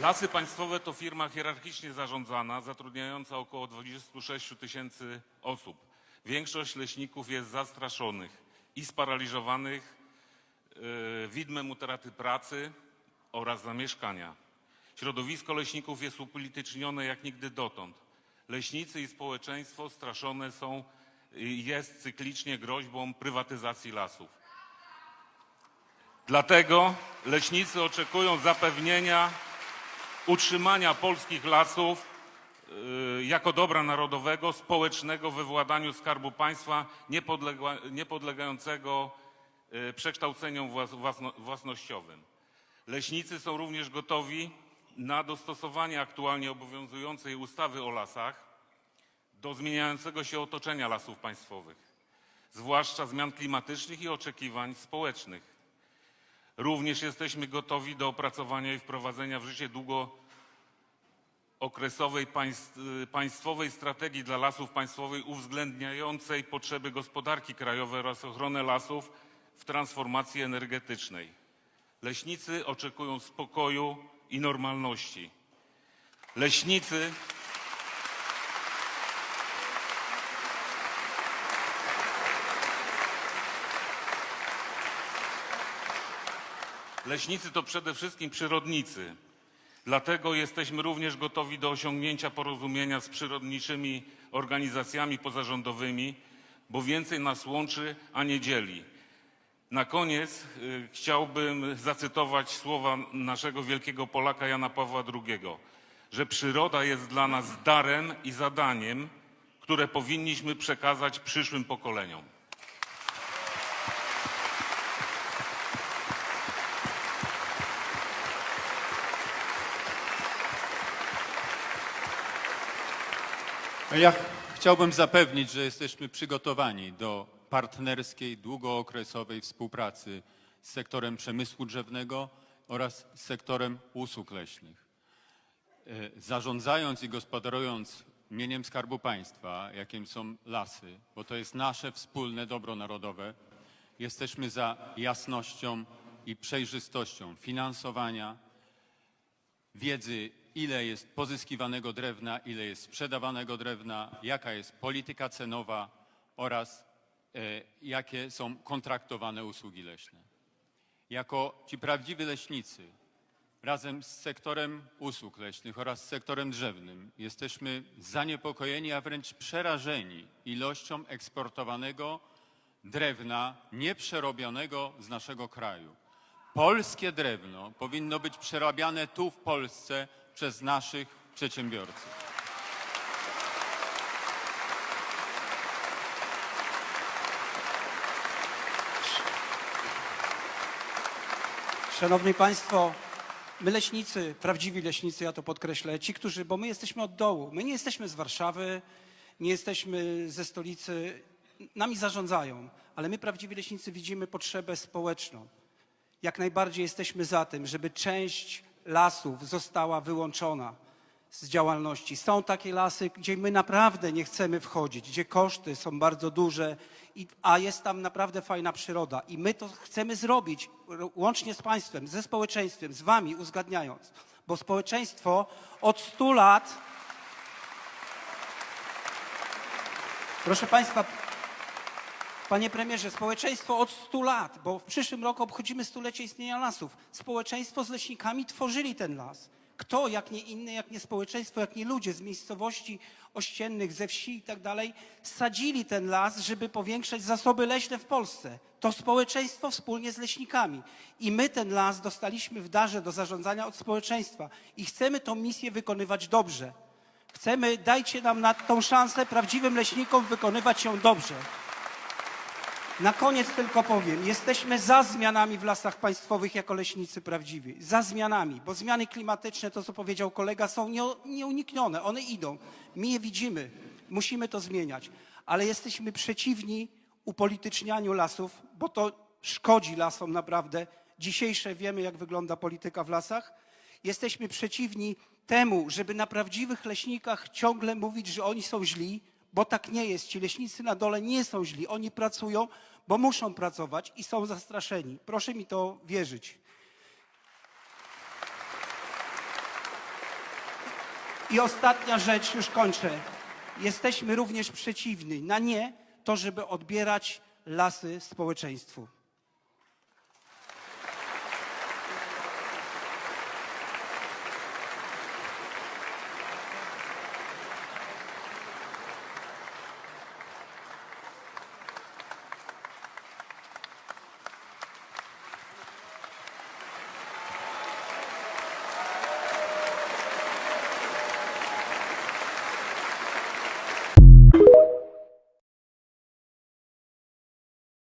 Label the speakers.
Speaker 1: Lasy Państwowe to firma hierarchicznie zarządzana, zatrudniająca około 26 tysięcy osób. Większość leśników jest zastraszonych i sparaliżowanych e, widmem utraty pracy oraz zamieszkania. Środowisko leśników jest upolitycznione jak nigdy dotąd. Leśnicy i społeczeństwo straszone są jest cyklicznie groźbą prywatyzacji lasów. Dlatego leśnicy oczekują zapewnienia utrzymania polskich lasów y, jako dobra narodowego, społecznego we władaniu Skarbu Państwa, niepodległa- niepodlegającego y, przekształceniom włas- własno- własnościowym. Leśnicy są również gotowi na dostosowanie aktualnie obowiązującej ustawy o lasach do zmieniającego się otoczenia lasów państwowych, zwłaszcza zmian klimatycznych i oczekiwań społecznych. Również jesteśmy gotowi do opracowania i wprowadzenia w życie y, państwowej strategii dla lasów państwowych uwzględniającej potrzeby gospodarki krajowej oraz ochronę lasów w transformacji energetycznej. Leśnicy oczekują spokoju i normalności. Leśnicy Leśnicy to przede wszystkim przyrodnicy. Dlatego jesteśmy również gotowi do osiągnięcia porozumienia z przyrodniczymi organizacjami pozarządowymi, bo więcej nas łączy, a nie dzieli. Na koniec y, chciałbym zacytować słowa naszego wielkiego Polaka Jana Pawła II, że przyroda jest dla nas darem i zadaniem, które powinniśmy przekazać przyszłym pokoleniom.
Speaker 2: Ja chciałbym zapewnić, że jesteśmy przygotowani do partnerskiej, długookresowej współpracy z sektorem przemysłu drzewnego oraz z sektorem usług leśnych. E, Zarządzając i gospodarując mieniem Skarbu Państwa, jakim są lasy, bo to jest nasze wspólne dobro narodowe, jesteśmy za jasnością i przejrzystością finansowania, wiedzy, ile jest pozyskiwanego drewna, ile jest sprzedawanego drewna, jaka jest polityka cenowa oraz e, jakie są kontraktowane usługi leśne. Jako ci prawdziwi leśnicy, razem z sektorem usług leśnych oraz sektorem drzewnym, jesteśmy zaniepokojeni, a wręcz przerażeni ilością eksportowanego drewna nieprzerobionego z naszego kraju. Polskie drewno powinno być przerabiane tu w Polsce przez naszych przedsiębiorców.
Speaker 3: Szanowni Państwo, my leśnicy, prawdziwi leśnicy, ja to podkreślę, ci, którzy, bo my jesteśmy od dołu, my nie jesteśmy z Warszawy, nie jesteśmy ze stolicy, nami zarządzają, ale my, prawdziwi leśnicy, widzimy potrzebę społeczną. Jak najbardziej jesteśmy za tym, żeby część lasów została wyłączona z działalności. Są takie lasy, gdzie my naprawdę nie chcemy wchodzić, gdzie koszty są bardzo duże, a jest tam naprawdę fajna przyroda. I my to chcemy zrobić łącznie z państwem, ze społeczeństwem, z wami uzgadniając. Bo społeczeństwo od 100 lat. Proszę państwa, Panie premierze, społeczeństwo od 100 lat, bo w przyszłym roku obchodzimy stulecie istnienia lasów. Społeczeństwo z leśnikami tworzyli ten las. Kto, jak nie inny, jak nie społeczeństwo, jak nie ludzie z miejscowości ościennych, ze wsi i tak dalej, sadzili ten las, żeby powiększać zasoby leśne w Polsce. To społeczeństwo wspólnie z leśnikami. I my ten las dostaliśmy w darze do zarządzania od społeczeństwa. I chcemy tą misję wykonywać dobrze. Chcemy, dajcie nam na tą szansę prawdziwym leśnikom wykonywać ją dobrze. Na koniec tylko powiem, jesteśmy za zmianami w lasach państwowych jako leśnicy prawdziwi. Za zmianami, bo zmiany klimatyczne, to co powiedział kolega, są nie, nieuniknione. One idą. My je widzimy. Musimy to zmieniać. Ale jesteśmy przeciwni upolitycznianiu lasów, bo to szkodzi lasom naprawdę. Dzisiejsze wiemy, jak wygląda polityka w lasach. Jesteśmy przeciwni temu, żeby na prawdziwych leśnikach ciągle mówić, że oni są źli, bo tak nie jest. Ci leśnicy na dole nie są źli. Oni pracują, bo muszą pracować i są zastraszeni. Proszę mi to wierzyć. I ostatnia rzecz, już kończę. Jesteśmy również przeciwni na nie to, żeby odbierać lasy społeczeństwu.